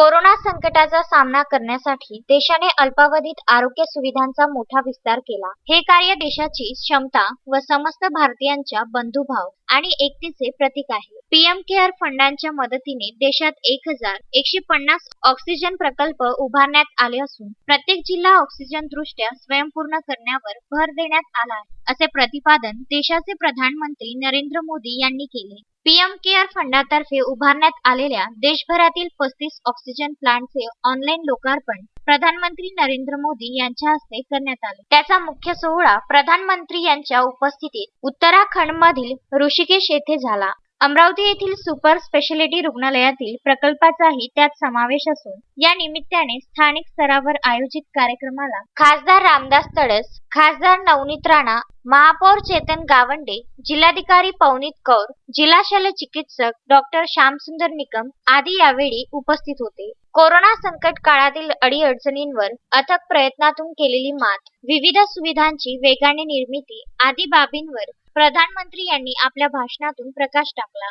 Corona संकटाचा सामना करण्यासाठी देशाने अल्पावधीत आरोग्य सुविधांचा मोठा विस्तार केला. हे कार्य देशाची क्षमता व समस्त भारतीयांच्या बंधुभाव आणि एकतेचे प्रतीक आहे. पीएम केअर फंडांच्या मदतीने देशात एक हजार एकशे पन्नास ऑक्सिजन प्रकल्प उभारण्यात आले असून प्रत्येक जिल्हा ऑक्सिजन दृष्ट्या स्वयंपूर्ण करण्यावर भर देण्यात आला आहे असे प्रतिपादन देशाचे प्रधानमंत्री नरेंद्र मोदी यांनी केले. पीएम केअर फंडातर्फे उभारण्यात आलेल्या देशभरातील पस्तीस ऑक्सिजन प्लांटचे ऑनलाईन लोकार्पण प्रधानमंत्री नरेंद्र मोदी यांच्या हस्ते करण्यात आले. त्याचा मुख्य सोहळा प्रधानमंत्री यांच्या उपस्थितीत उत्तराखंड मधील ऋषिकेश येथे झाला. अमरावती येथील सुपर स्पेशालिटी रुग्णालयातील प्रकल्पाचाही त्यात समावेश असून या निमित्ताने स्थानिक स्तरावर आयोजित कार्यक्रमाला खासदार रामदास तडस खासदार नवनीत राणा महापौर चेतन गावंडे जिल्हाधिकारी पवनीत कौर जिल्हा शल्य चिकित्सक डॉक्टर श्यामसुंदर निकम आदी यावेळी उपस्थित होते. कोरोना संकट काळातील अडीअडचणींवर अथक प्रयत्नातून केलेली मात विविध सुविधांची वेगाने निर्मिती आदी बाबींवर प्रधानमंत्री यांनी आपल्या भाषणातून प्रकाश टाकला.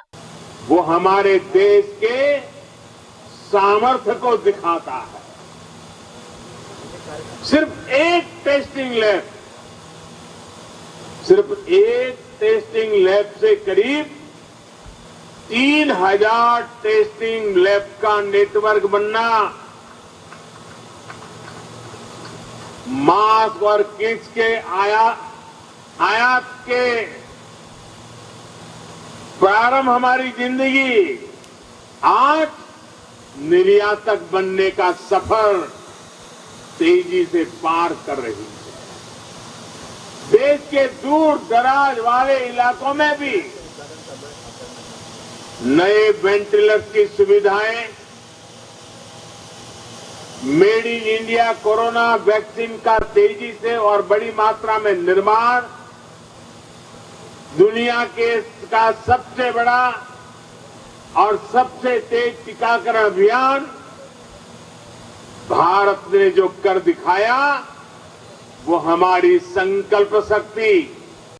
वो हमारे देश के सामर्थ्य को दिखाता है। सिर्फ़ एक टेस्टिंग लैब, सिर्फ़ एक टेस्टिंग लैब से करीब तीन हज़ार टेस्टिंग लैब का नेटवर्क बनना, मास्क और किट्स के आयात आयात के प्रारंभ हमारी ज़िंदगी आज निर्यातक बनने का सफ़र तेज़ी से पार कर रही है। देश के दूर दराज वाले इलाकों में भी नए वेंटिलेटर की सुविधाएँ, made in India corona vaccine का तेज़ी से और बड़ी मात्रा में निर्माण दुनिया के का सबसे बड़ा और सबसे तेज टीकाकरण अभियान भारत ने जो कर दिखाया, वो हमारी संकल्प शक्ति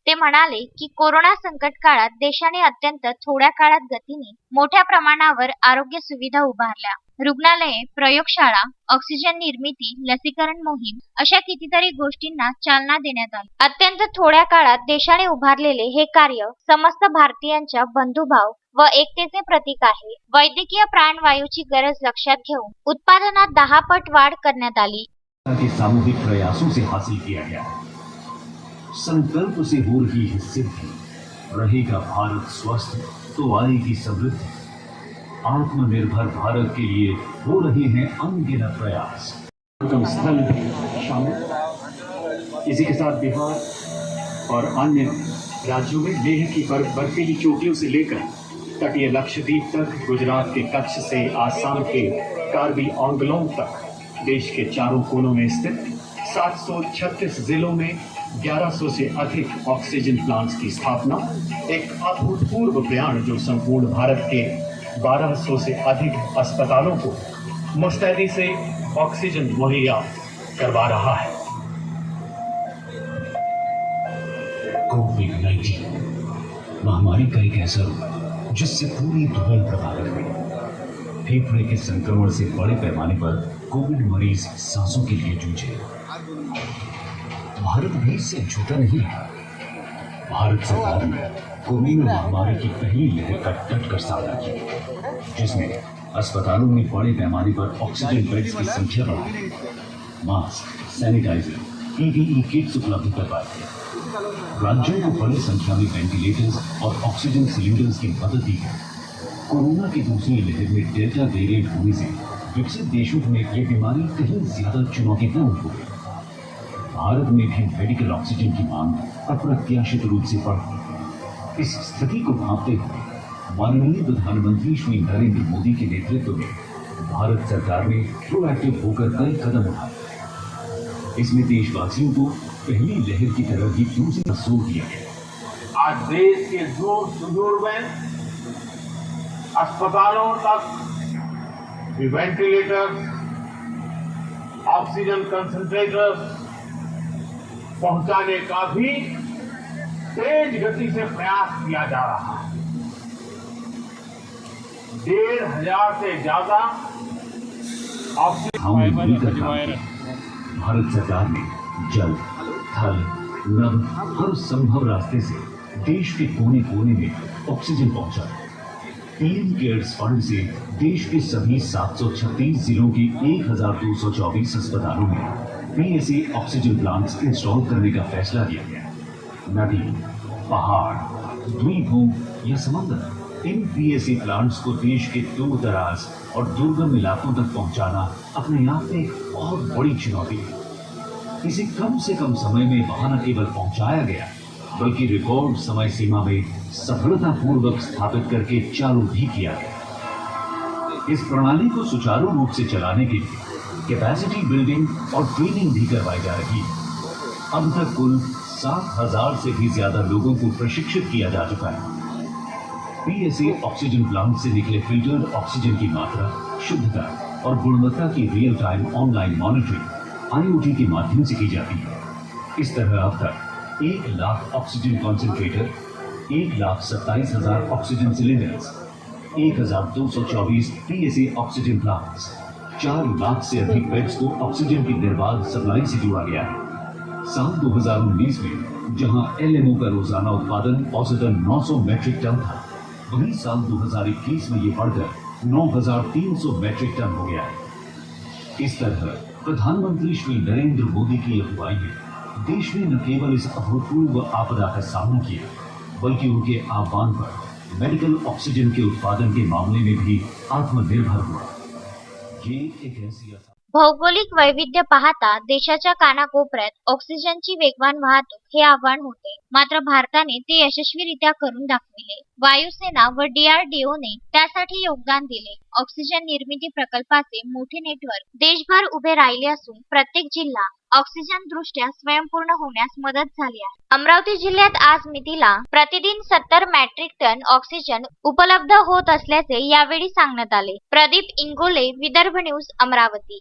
ते म्हणाले की कोरोना संकट काळात देशाने अत्यंत थोड्या काळात गतीने मोठ्या प्रमाणावर आरोग्य सुविधा उभारल्या. रुग्णालये प्रयोगशाळा ऑक्सिजन निर्मिती लसीकरण मोहीम अशा कितीतरी गोष्टींना चालना देण्यात आली. अत्यंत थोड्या काळात देशाने उभारलेले हे कार्य समस्त भारतीयांच्या बंधुभाव व एकतेचे प्रतीक आहे. वैद्यकीय प्राणवायूची गरज लक्षात घेऊन उत्पादनात दहा पट वाढ करण्यात आली. सामूहिक प्रयासों से हासिल किया गया. है संकल्प से हो रही है सिद्धि। रहेगा भारत स्वस्थ तो आएगी समृद्धि। आत्मनिर्भर भारत के लिए हो रहे हैं अनगिनत प्रयास। स्थल में शामिल। इसी के साथ बिहार और अन्य राज्यों में लेह की बर्फ़ बर्फीली चोटियों से लेकर तटीय लक्षद्वीप तक, गुजरात के कच्छ से आसाम के कारगिल आंगलोंग तक, देश के चारों कोनों में स्थित 736 जिलों में 1100 से अधिक ऑक्सीजन प्लांट्स की स्थापना, एक अभूतपूर्व बयान जो संपूर्ण भारत के 1200 से अधिक अस्पतालों को मुस्तैदी से ऑक्सीजन मुहैया करवा रहा है। कोविड 19 महामारी का एक ऐसा रूप जिससे पूरी दुनिया प्रभावित हुई। फेफड़े के संक्रमण से बड़े पैमाने पर कोविड मरीज़ सांसों के लिए जूझे। भारत भी इससे छूटा नहीं है। भारत सरकार ने कोविड महामारी की पहली लहर का डट कर सामना किया, जिसमें अस्पतालों में बड़े पैमाने पर ऑक्सीजन बेड्स की संख्या बढ़ाई। मास्क, सैनिटाइजर, पीपीई किट्स उपलब्ध करवाए राज्यों को बड़ी संख्या में वेंटिलेटर्स और ऑक्सीजन सिलेंडर्स की मदद दी गई। कोरोना की दूसरी लहर में डेल्टा वेरिएंट होने से विकसित देशों में ये बीमारी कहीं ज़्यादा चुनौतीपूर्ण हो गई। भारत में भी मेडिकल ऑक्सीजन की मांग अप्रत्याशित रूप से बढ़ी इस स्थिति को भांपते हुए माननीय प्रधानमंत्री श्री नरेंद्र मोदी के नेतृत्व में भारत सरकार ने प्रोएक्टिव होकर कई कदम उठाए। इसमें देशवासियों को पहली लहर की तरह ही दूसरी ज़ोर दिया गया? आज देश के दूर सुदूर में अस्पतालों तक वेंटिलेटर ऑक्सीजन कंसंट्रेटर्स पहुँचाने का भी तेज गति से प्रयास किया जा रहा है। डेढ़ हज़ार से ज़्यादा किया भारत सरकार ने जल थल नभ हर संभव रास्ते से देश के कोने कोने में ऑक्सीजन पहुँचाया पीएम केयर्स फंड से देश के सभी 736 जिलों के 1224 अस्पतालों में पीएसए ऑक्सीजन प्लांट्स इंस्टॉल करने का फैसला लिया गया। नदी, पहाड़ द्वीप या समंदर, इन पीएसए प्लांट्स को देश के दूर दराज और दुर्गम इलाकों तक पहुंचाना अपने आप में एक बहुत बड़ी चुनौती है। इसे कम से कम समय में वहाँ न केवल पहुँचाया गया, बल्कि रिकॉर्ड समय सीमा में सफलतापूर्वक स्थापित करके चालू भी किया गया। इस प्रणाली को सुचारू रूप से चलाने के लिए कैपेसिटी बिल्डिंग और ट्रेनिंग भी करवाई जा रही है। अब तक कुल सात हज़ार से भी ज़्यादा लोगों को प्रशिक्षित किया जा चुका है। पीएसए ऑक्सीजन प्लांट से निकले फिल्टर्ड ऑक्सीजन की मात्रा, शुद्धता और गुणवत्ता की real time online monitoring IOT के माध्यम से की जाती है। इस तरह अब तक एक लाख ऑक्सीजन कॉन्सेंट्रेटर एक लाख सत्ताईस हज़ार ऑक्सीजन सिलेंडर्स एक हज़ार दो सौ चौबीस पीएसए ऑक्सीजन प्लांट्स चार लाख से अधिक बेड्स को ऑक्सीजन की निर्बाध सप्लाई से जोड़ा गया। है साल 2019 में जहाँ एलएमओ का रोज़ाना उत्पादन औसतन 900 मैट्रिक टन था वहीं साल 2021 में ये बढ़कर 9,300 मैट्रिक टन हो गया। है इस तरह प्रधानमंत्री श्री नरेंद्र मोदी की अगुवाई में देश ने न केवल इस अभूतपूर्व आपदा का सामना किया बल्कि उनके आह्वान पर मेडिकल ऑक्सीजन के उत्पादन के मामले में भी आत्मनिर्भर हुआ। भौगोलिक वैविध्य पाहता देशाच्या कानाकोपऱ्यात ऑक्सिजनची वेगवान वाहतूक हे आव्हान होते. मात्र भारताने ते यशस्वीरित्या करून दाखविले. वायुसेना व डीआरडीओने त्यासाठी योगदान दिले. ऑक्सिजन निर्मिती प्रकल्पाचे मोठे नेटवर्क देशभर उभे राहिले असून प्रत्येक जिल्हा ऑक्सिजन दृष्ट्या स्वयंपूर्ण होण्यास मदत झाली आहे. अमरावती जिल्ह्यात आज मितीला प्रतिदिन सत्तर मॅट्रिक टन ऑक्सिजन उपलब्ध होत असल्याचे यावेळी सांगण्यात आले. प्रदीप इंगोले विदर्भ न्यूज अमरावती.